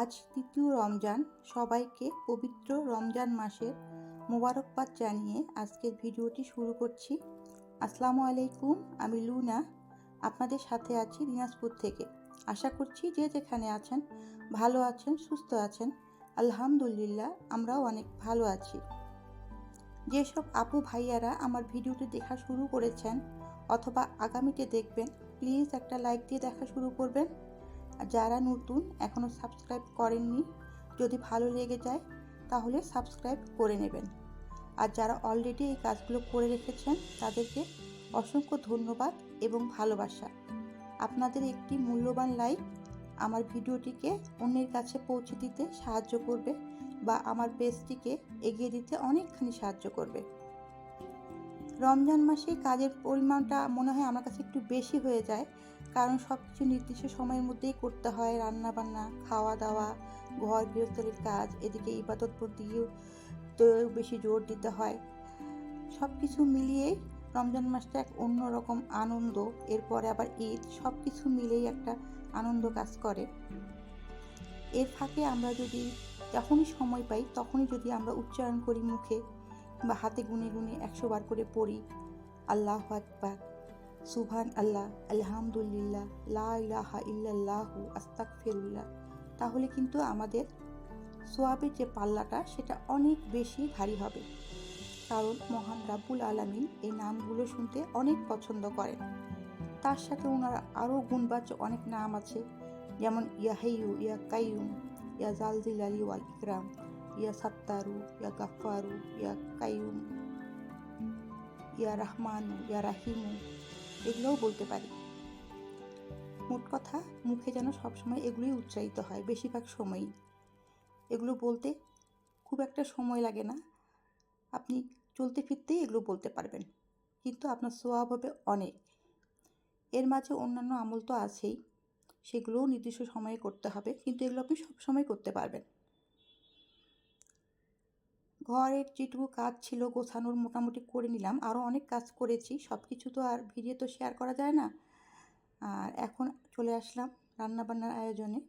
আজ তৃতীয় রমজান। সবাইকে পবিত্র রমজান মাসের মোবারকবাদ জানিয়ে আজকের ভিডিওটি শুরু করছি। আসসালামু আলাইকুম, আমি লুনা। আপনাদের সাথে আছি দিনাজপুর থেকে। আশা করছি যে যেখানে আছেন ভালো আছেন, সুস্থ আছেন। আলহামদুলিল্লাহ, আমরাও অনেক ভালো আছি। যেসব আপু ভাইয়ারা আমার ভিডিওটি দেখা শুরু করেছেন অথবা আগামীতে দেখবেন, প্লিজ একটা লাইক দিয়ে দেখা শুরু করবেন। যারা নতুন এখনও সাবস্ক্রাইব করেননি, যদি ভালো লেগে যায়, তাহলে সাবস্ক্রাইব করে নেবেন। আর যারা অলরেডি এই কাজগুলো করে রেখেছেন, তাদেরকে অসংখ্য ধন্যবাদ এবং ভালোবাসা। আপনাদের একটি মূল্যবান লাইক আমার ভিডিওটিকে অন্যের কাছে পৌঁছে দিতে সাহায্য করবে বা আমার পেজটিকে এগিয়ে দিতে অনেকখানি সাহায্য করবে। রমজান মাসে কাজের পরিমাণটা মনে হয় আমার কাছে একটু বেশি হয়ে যায় কারণ সব কিছু নির্দিষ্ট সময়ের মধ্যেই করতে হয়। রান্না বান্না খাওয়া দাওয়া ঘর, গৃহস্থলীর কাজ, এদিকে ইবাদত দিয়েও তো বেশি জোর দিতে হয়। সব কিছু মিলিয়েই রমজান মাসটা এক অন্যরকম আনন্দ। এরপরে আবার ঈদ সব কিছু মিলেই একটা আনন্দ কাজ করে। এর ফাঁকে আমরা যদি যখনই সময় পাই, তখনই যদি আমরা উচ্চারণ করি মুখে বা হাতে গুনে গুনে একশো বার করে পড়ি, আল্লাহ আকবার। সুবহান আল্লাহ আলহামদুলিল্লাহ, লা ইলাহা ইল্লাল্লাহু, আস্তাগফিরুল্লাহ। তাহলে কিন্তু আমাদের সোয়াবের যে পাল্লাটা, সেটা অনেক বেশি ভারী হবে। কারণ মহান রাব্বুল আলামিন এই নামগুলো শুনতে অনেক পছন্দ করেন। তার সাথে ওনার আরও গুণবাচ্য অনেক নাম আছে। যেমন, ইয়া হেইউ ইয়া কাইয়ুম, ইয়া জালজিল আলী ওয়াল ইকরাম, ইয়া সাত্তারু, ইয়া গাফারু ইয়া কাইয়ুম, ইয়া রহমানু, ইয়া রাহিমু এগুলোও বলতে পারি। মোট কথা, মুখে যেন সবসময় এগুলোই উচ্চারিত হয়, বেশিরভাগ সময়ই। এগুলো বলতে খুব একটা সময় লাগে না। আপনি চলতে ফিরতেই এগুলো বলতে পারবেন। কিন্তু আপনার সোয়াব হবে অনেক। এর মাঝে অন্যান্য আমল তো আছেই। সেগুলোও নির্দিষ্ট সময়ে করতে হবে। কিন্তু এগুলো আপনি সবসময় করতে পারবেন। ঘরের যেটুকু কাজ ছিল গোছানোর মোটামুটি করে নিলাম। আরও অনেক কাজ করেছি। সব কিছু তো আর ভিডিও তো শেয়ার করা যায় না। আর এখন চলে আসলাম রান্নাবান্নার আয়োজনে।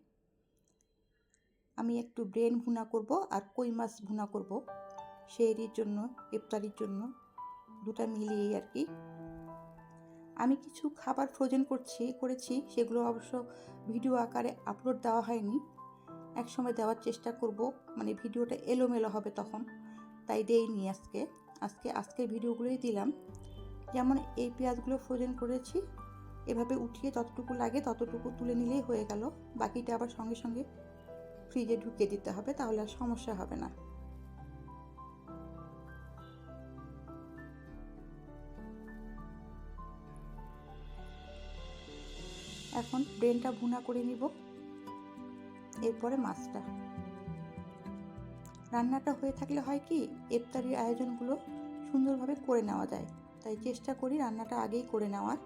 আমি একটু ব্রেন ভুনা করব আর কই মাছ ভুনা করব। শেরির জন্য, ইফতারির জন্য, দুটা মিলিয়েই আর কি। আমি কিছু খাবার ফ্রোজেন করছি, করেছি। সেগুলো অবশ্য ভিডিও আকারে আপলোড দেওয়া হয়নি। এক সময় দেওয়ার চেষ্টা করব। মানে ভিডিওটা এলোমেলো হবে তখন। তাই দেইনি আজকে। আজকে, আজকের ভিডিওগুলোই দিলাম। যেমন এই পেঁয়াজগুলো ফ্রোজেন করেছি, এভাবে উঠিয়ে যতটুকু লাগে ততটুকু তুলে নিলেই হয়ে গেল। বাকিটা আবার সঙ্গে সঙ্গে ফ্রিজে ঢুকিয়ে দিতে হবে, তাহলে আর সমস্যা হবে না। এখন ব্রেনটা ভুনা করে নিব। এরপরে মাছটা। রান্নাটা হয়ে থাকলে হয় কি, ইফতারির আয়োজনগুলো সুন্দরভাবে করে নেওয়া যায়। তাই চেষ্টা করি রান্নাটা আগেই করে নেওয়ার।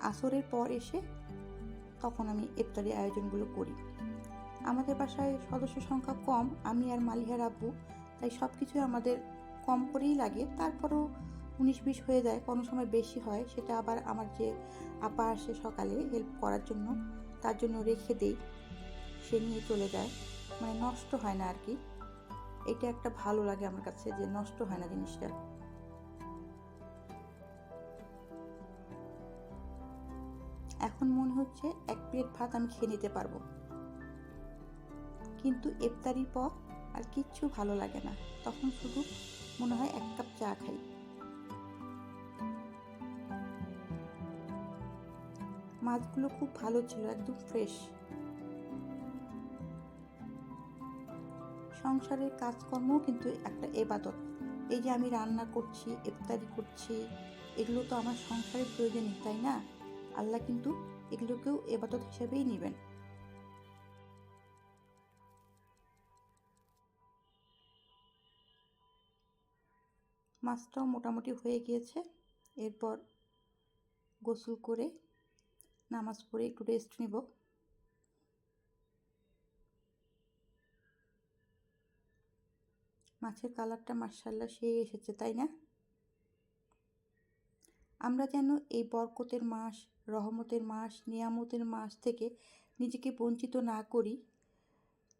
আসরের পর এসে তখন আমি ইফতারি আয়োজনগুলো করি। আমাদের বাসায় সদস্য সংখ্যা কম, আমি আর মালিহার আব্বু। তাই সব কিছুই আমাদের কম করেই লাগে। তারপরেও উনিশ বিশ হয়ে যায়, কোনো সময় বেশি হয়। সেটা আবার আমার যে আপা আসে সকালে হেল্প করার জন্য। তার জন্য রেখে দেই। সে নিয়ে চলে যায়। মানে নষ্ট হয় না আর কি। এটা একটা ভালো লাগে আমার কাছে যে নষ্ট হয় না জিনিসটা। এখন মনে হচ্ছে এক প্লেট ভাত আমি খেয়ে নিতে পারব। কিন্তু ইফতারির পর আর কিচ্ছু ভালো লাগে না। তখন শুধু মনে হয় এক কাপ চা খাই। মাছগুলো খুব ভালো ছিল, একদম ফ্রেশ সংসারের কাজকর্মও কিন্তু একটা এবাদত। এই যে আমি রান্না করছি, ইফতারি করছি, এগুলো তো আমার সংসারের প্রয়োজনই, তাই না? আল্লাহ কিন্তু এগুলোকেও এবাদত হিসেবেই নেবেন। মাছটাও মোটামুটি হয়ে গিয়েছে। এরপর গোসল করে নামাজ পড়ে একটু রেস্ট নিব। মাছের কালারটা মার্শাল্লাহ সেই এসেছে, তাই না? আমরা যেন এই বরকতের মাস, রহমতের মাস, নিয়ামতের মাস থেকে নিজেকে বঞ্চিত না করি,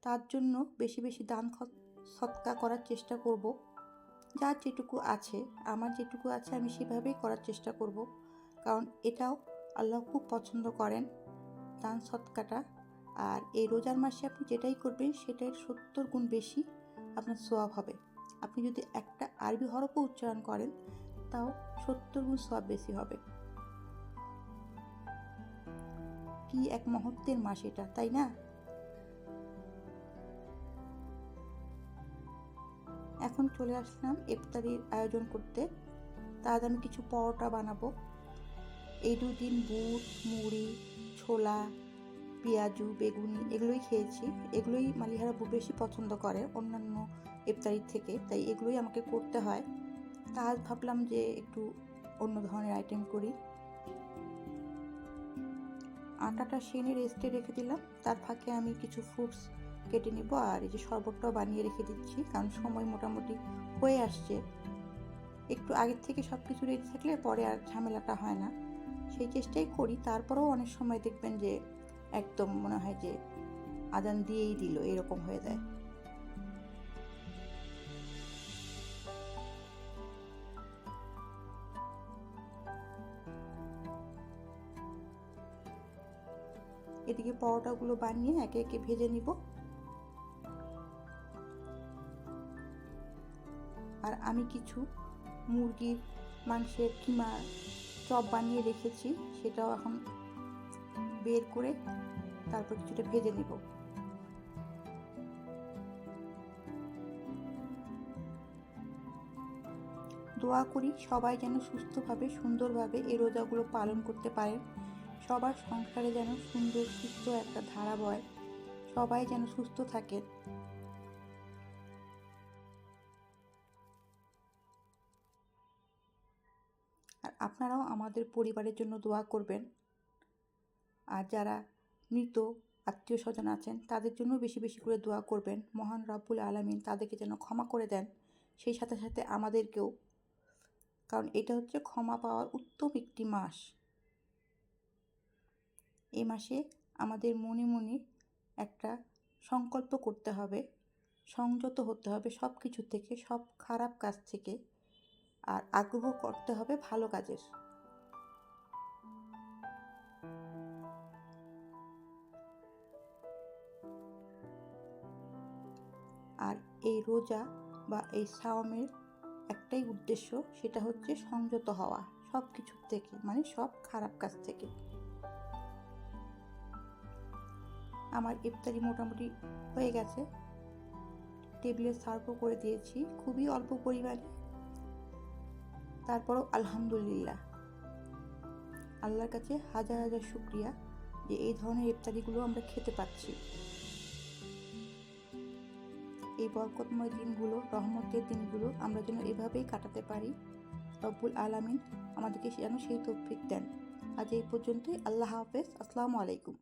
তার জন্য বেশি বেশি দান সৎকা করার চেষ্টা করব। যার যেটুকু আছে, আমার যেটুকু আছে আমি সেভাবেই করার চেষ্টা করব। কারণ এটাও আল্লাহ খুব পছন্দ করেন দান সৎকাটা। আর এই রোজার মাসে আপনি যেটাই করবেন সেটার সত্তর গুণ বেশি আপনার সোয়াব হবে। আপনি যদি একটা আরবি হরফও উচ্চারণ করেন, তাও সত্তর গুণ সোয়াব বেশি হবে। কি এক মহত্বের মাস এটা, তাই না? এখন চলে আসলাম ইফতারির আয়োজন করতে। তার আমি কিছু পরোটা বানাবো। এই দুই দিন বুট, মুড়ি, ছোলা, পেঁয়াজু, বেগুনি এগুলোই খেয়েছি। এগুলোই মালিহারা খুব বেশি পছন্দ করে অন্যান্য ইফতারির থেকে, তাই এগুলোই আমাকে করতে হয়। তা আজ ভাবলাম যে একটু অন্য ধরনের আইটেম করি। আটাটা সেনে রেস্টে রেখে দিলাম। তার ফাঁকে আমি কিছু ফ্রুটস কেটে নিব আর এই যে শরবতটাও বানিয়ে রেখে দিচ্ছি, কারণ সময় মোটামুটি হয়ে আসছে। একটু আগের থেকে সব কিছু রেডি থাকলে পরে আর ঝামেলাটা হয় না। সেই চেষ্টাই করি। তারপরেও অনেক সময় দেখবেন যে একদম মনে হয় যে আদান দিয়েই দিল, এরকম হয়ে যায়। এদিকে পরোটাগুলো বানিয়ে একে একে ভেজে নিব। আর আমি কিছু মুরগির মাংসের কিমা চপ বানিয়ে রেখেছি, সেটাও এখন বের করে তারপর কিছুটা ভেজে নিব। দোয়া করি সবাই যেন সুস্থভাবে, সুন্দরভাবে এই রোজাগুলো পালন করতে পারেন সবার সংসারে যেন সুন্দর, সুস্থ একটা ধারা বয়। সবাই যেন সুস্থ থাকেন আপনারাও আমাদের পরিবারের জন্য দোয়া করবেন। আর যারা মৃত আত্মীয় স্বজন আছেন, তাদের জন্য বেশি বেশি করে দোয়া করবেন। মহান রব্বুল আলমিন তাদেরকে যেন ক্ষমা করে দেন, সেই সাথে সাথে আমাদেরকেও। কারণ এটা হচ্ছে ক্ষমা পাওয়ার উত্তম একটি মাস। এ মাসে আমাদের মনে মনে একটা সংকল্প করতে হবে, সংযত হতে হবে সব কিছু থেকে, সব খারাপ কাজ থেকে। আর আগ্রহ করতে হবে ভালো কাজের। আর এই রোজা বা এই সাওমের একটাই উদ্দেশ্য, সেটা হচ্ছে সংযত হওয়া সব কিছুর থেকে মানে সব খারাপ কাজ থেকে। আমার ইফতারি মোটামুটি হয়ে গেছে। টেবিলে সার্ভও করে দিয়েছি। খুবই অল্প পরিমাণে তারপরও আলহামদুলিল্লাহ। আল্লাহর কাছে হাজার হাজার শুক্রিয়া যে এই ধরনের ইফতারিগুলো আমরা খেতে পাচ্ছি। এই বরকতময় দিনগুলো, রহমতের দিনগুলো আমরা যেন এভাবেই কাটাতে পারি। রব্বুল আলামিন আমাদেরকে যেন সেই তৌফিক দেন। আজ এই পর্যন্তই। আল্লাহ হাফেজ। আসসালামু আলাইকুম।